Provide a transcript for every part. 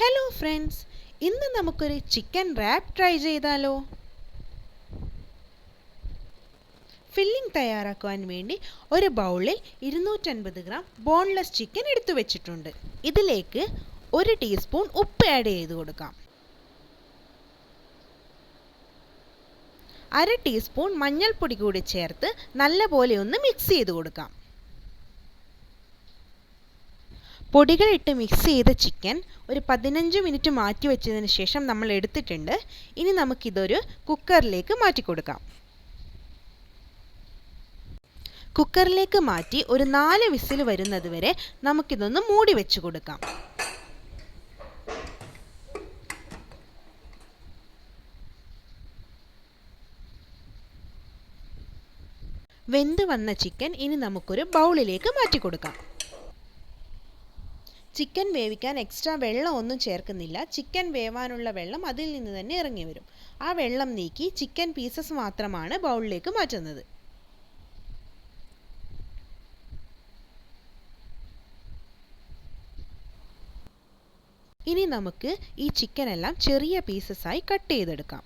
Hello friends ഇന്ന് നമുക്കൊരു chicken wrap try ചെയ്താലോ? ഫില്ലിംഗ് തയ്യാറാക്കുവാൻ വേണ്ടി ഒരു ബൗളിൽ ഇരുന്നൂറ്റൻപത് ഗ്രാം ബോൺലെസ് ചിക്കൻ എടുത്തു വെച്ചിട്ടുണ്ട്. ഇതിലേക്ക് ഒരു ടീസ്പൂൺ ഉപ്പ് ആഡ് ചെയ്ത് കൊടുക്കാം. അര ടീസ്പൂൺ മഞ്ഞൾപ്പൊടി കൂടി ചേർത്ത് നല്ലപോലെ ഒന്ന് മിക്സ് ചെയ്ത് കൊടുക്കാം. പൊടികൾ ഇട്ട് മിക്സ് ചെയ്ത ചിക്കൻ ഒരു പതിനഞ്ച് മിനിറ്റ് മാറ്റി വെച്ചതിന് ശേഷം നമ്മൾ എടുത്തിട്ടുണ്ട്. ഇനി നമുക്കിതൊരു കുക്കറിലേക്ക് മാറ്റി കൊടുക്കാം. കുക്കറിലേക്ക് മാറ്റി ഒരു നാല് വിസിൽ വരുന്നത് വരെ നമുക്കിതൊന്ന് മൂടി വെച്ച് കൊടുക്കാം. വെന്ത് വന്ന ചിക്കൻ ഇനി നമുക്കൊരു ബൗളിലേക്ക് മാറ്റി കൊടുക്കാം. ചിക്കൻ വേവിക്കാൻ എക്സ്ട്രാ വെള്ളം ഒന്നും ചേർക്കുന്നില്ല. ചിക്കൻ വേവാനുള്ള വെള്ളം അതിൽ നിന്ന് തന്നെ ഇറങ്ങി വരും. ആ വെള്ളം നീക്കി ചിക്കൻ പീസസ് മാത്രമാണ് ബൗളിലേക്ക് മാറ്റുന്നത്. ഇനി നമുക്ക് ഈ ചിക്കൻ എല്ലാം ചെറിയ പീസസായി കട്ട് ചെയ്തെടുക്കാം.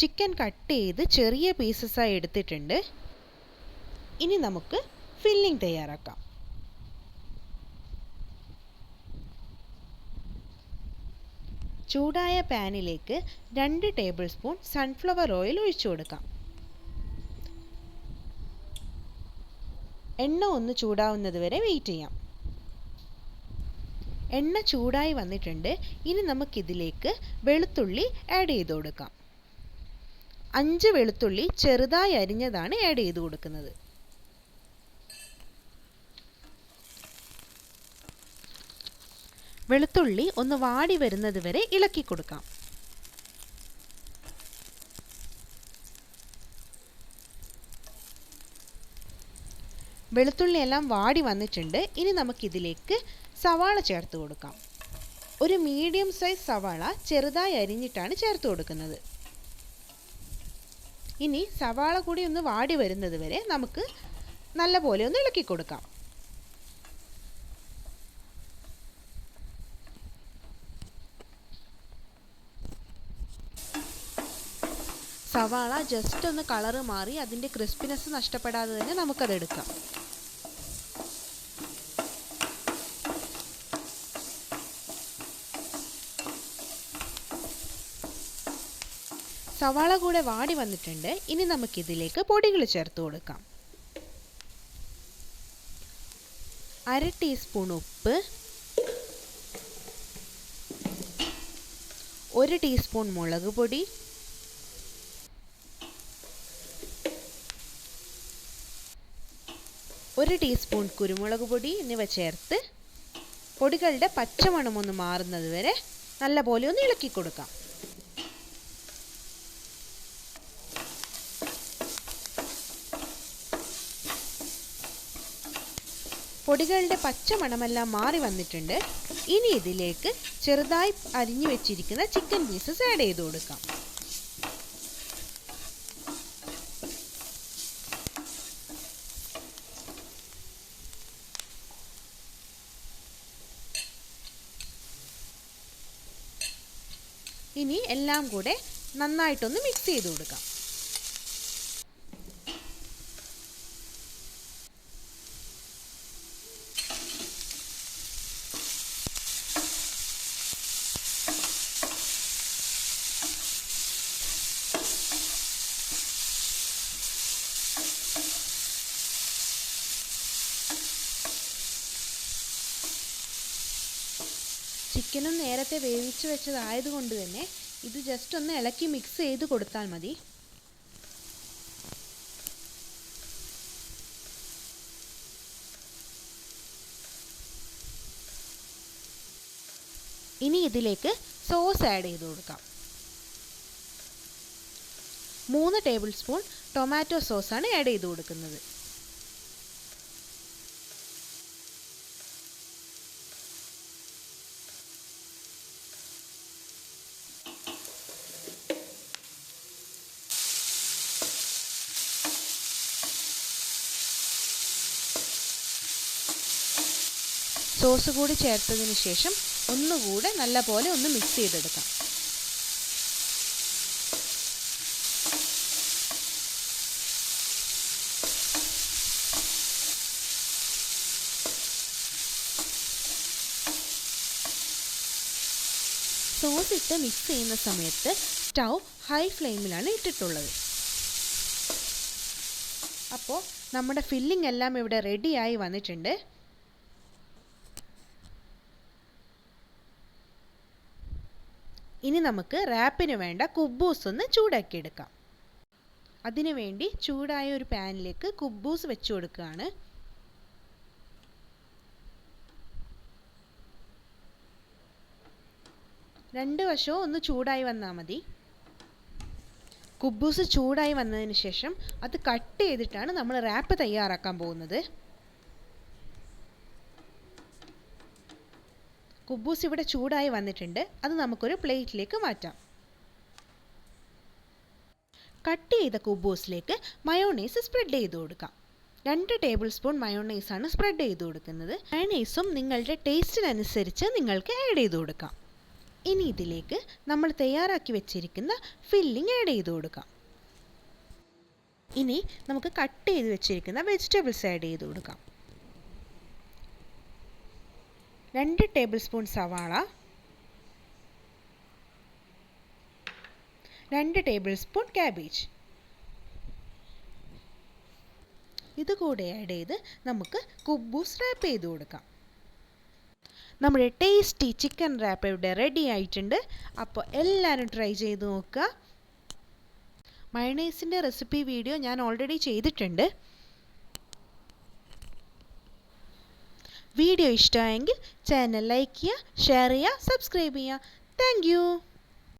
ചിക്കൻ കട്ട് ചെയ്ത് ചെറിയ പീസസായി എടുത്തിട്ടുണ്ട്. ഇനി നമുക്ക് ഫില്ലിംഗ് തയ്യാറാക്കാം. ചൂടായ പാനിലേക്ക് രണ്ട് ടേബിൾ സ്പൂൺ സൺഫ്ലവർ ഓയിൽ ഒഴിച്ചു കൊടുക്കാം. എണ്ണ ഒന്ന് ചൂടാവുന്നത് വരെ വെയിറ്റ് ചെയ്യാം. എണ്ണ ചൂടായി വന്നിട്ടുണ്ട്. ഇനി നമുക്കിതിലേക്ക് വെളുത്തുള്ളി ആഡ് ചെയ്ത് കൊടുക്കാം. അഞ്ച് വെളുത്തുള്ളി ചെറുതായി അരിഞ്ഞതാണ് ആഡ് ചെയ്ത് കൊടുക്കുന്നത്. വെളുത്തുള്ളി ഒന്ന് വാടി വരുന്നത് വരെ ഇളക്കി കൊടുക്കാം. വെളുത്തുള്ളി എല്ലാം വാടി വന്നിട്ടുണ്ട്. ഇനി നമുക്കിതിലേക്ക് സവാള ചേർത്ത് കൊടുക്കാം. ഒരു മീഡിയം സൈസ് സവാള ചെറുതായി അരിഞ്ഞിട്ടാണ് ചേർത്ത് കൊടുക്കുന്നത്. ഇനി സവാള കൂടി ഒന്ന് വാടി വരുന്നത് വരെ നമുക്ക് നല്ലപോലെ ഒന്ന് ഇളക്കി കൊടുക്കാം. സവാള ജസ്റ്റ് ഒന്ന് കളറ് മാറി അതിന്റെ ക്രിസ്പിനെസ് നഷ്ടപ്പെടാതെ തന്നെ നമുക്കത് എടുക്കാം. സവാള കൂടെ വാടി വന്നിട്ടുണ്ട്. ഇനി നമുക്കിതിലേക്ക് പൊടികൾ ചേർത്ത് കൊടുക്കാം. അര ടീസ്പൂൺ ഉപ്പ്. ഒരു ടീസ്പൂൺ മുളക് പൊടി. ഒരു ടീസ്പൂൺ കുരുമുളക് പൊടി എന്നിവ ചേർത്ത് പൊടികളുടെ പച്ചമണം ഒന്ന് മാറുന്നത് വരെ നല്ലപോലെ ഒന്ന് ഇളക്കി കൊടുക്കാം. പൊടികളുടെ പച്ചമണമെല്ലാം മാറി വന്നിട്ടുണ്ട്. ഇനി ഇതിലേക്ക് ചെറുതായി അരിഞ്ഞു വെച്ചിരിക്കുന്ന ചിക്കൻ പീസസ് ആഡ് ചെയ്ത് കൊടുക്കാം. ഇനി എല്ലാം കൂടെ നന്നായിട്ടൊന്ന് മിക്സ് ചെയ്ത് കൊടുക്കാം. ചിക്കനും നേരത്തെ വേവിച്ച് വെച്ചതായതുകൊണ്ട് തന്നെ ഇത് ജസ്റ്റ് ഒന്ന് ഇളക്കി മിക്സ് ചെയ്ത് കൊടുത്താൽ മതി. ഇനി ഇതിലേക്ക് സോസ് ആഡ് ചെയ്ത് കൊടുക്കാം. മൂന്ന് ടേബിൾ സ്പൂൺ ടൊമാറ്റോ സോസാണ് ആഡ് ചെയ്ത് കൊടുക്കുന്നത്. സോസ് കൂടി ചേർത്തതിന് ശേഷം ഒന്നുകൂടെ നല്ലപോലെ ഒന്ന് മിക്സ് ചെയ്തെടുക്കാം. സോസ് ഇട്ട് മിക്സ് ചെയ്യുന്ന സമയത്ത് സ്റ്റൗ ഹൈ ഫ്ലെയിമിലാണ് ഇട്ടിട്ടുള്ളത്. അപ്പോൾ നമ്മുടെ ഫില്ലിംഗ് എല്ലാം ഇവിടെ റെഡിയായി വന്നിട്ടുണ്ട്. ഇനി നമുക്ക് റാപ്പിന് വേണ്ട കുബ്ബൂസ് ഒന്ന് ചൂടാക്കി എടുക്കാം അതിനുവേണ്ടി ചൂടായ ഒരു പാനിലേക്ക് കുബ്ബൂസ് വെച്ചു കൊടുക്കുകയാണ്. രണ്ട് വശവും ഒന്ന് ചൂടായി വന്നാൽ മതി. കുബ്ബൂസ് ചൂടായി വന്നതിന് ശേഷം അത് കട്ട് ചെയ്തിട്ടാണ് നമ്മൾ റാപ്പ് തയ്യാറാക്കാൻ പോകുന്നത്. കുബൂസ് ഇവിടെ ചൂടായി വന്നിട്ടുണ്ട്. അത് നമുക്കൊരു പ്ലേറ്റിലേക്ക് മാറ്റാം. കട്ട് ചെയ്ത കുബൂസിലേക്ക് മയോണൈസ് സ്പ്രെഡ് ചെയ്ത് കൊടുക്കാം. രണ്ട് ടേബിൾ സ്പൂൺ മയോണൈസാണ് സ്പ്രെഡ് ചെയ്ത് കൊടുക്കുന്നത്. മയോണൈസും നിങ്ങളുടെ ടേസ്റ്റിനനുസരിച്ച് നിങ്ങൾക്ക് ആഡ് ചെയ്ത് കൊടുക്കാം. ഇനി ഇതിലേക്ക് നമ്മൾ തയ്യാറാക്കി വെച്ചിരിക്കുന്ന ഫില്ലിംഗ് ആഡ് ചെയ്ത് കൊടുക്കാം. ഇനി നമുക്ക് കട്ട് ചെയ്ത് വെച്ചിരിക്കുന്ന വെജിറ്റബിൾസ് ആഡ് ചെയ്ത് കൊടുക്കാം. രണ്ട് ടേബിൾ സ്പൂൺ സവാള. രണ്ട് ടേബിൾ സ്പൂൺ ക്യാബേജ്. ഇത് കൂടെ ആഡ് ചെയ്ത് നമുക്ക് കുബൂസ് റാപ്പ് ചെയ്ത് കൊടുക്കാം. നമ്മുടെ ടേസ്റ്റി ചിക്കൻ റാപ്പ് ഇവിടെ റെഡി ആയിട്ടുണ്ട്. അപ്പോൾ എല്ലാവരും ട്രൈ ചെയ്ത് നോക്കുക. മയണൈസിന്റെ റെസിപ്പി വീഡിയോ ഞാൻ ഓൾറെഡി ചെയ്തിട്ടുണ്ട്. വീഡിയോ ഇഷ്ടമായെങ്കിൽ ചാനൽ ലൈക്ക് ചെയ്യുക ഷെയർ ചെയ്യുക സബ്സ്ക്രൈബ് ചെയ്യുക. താങ്ക്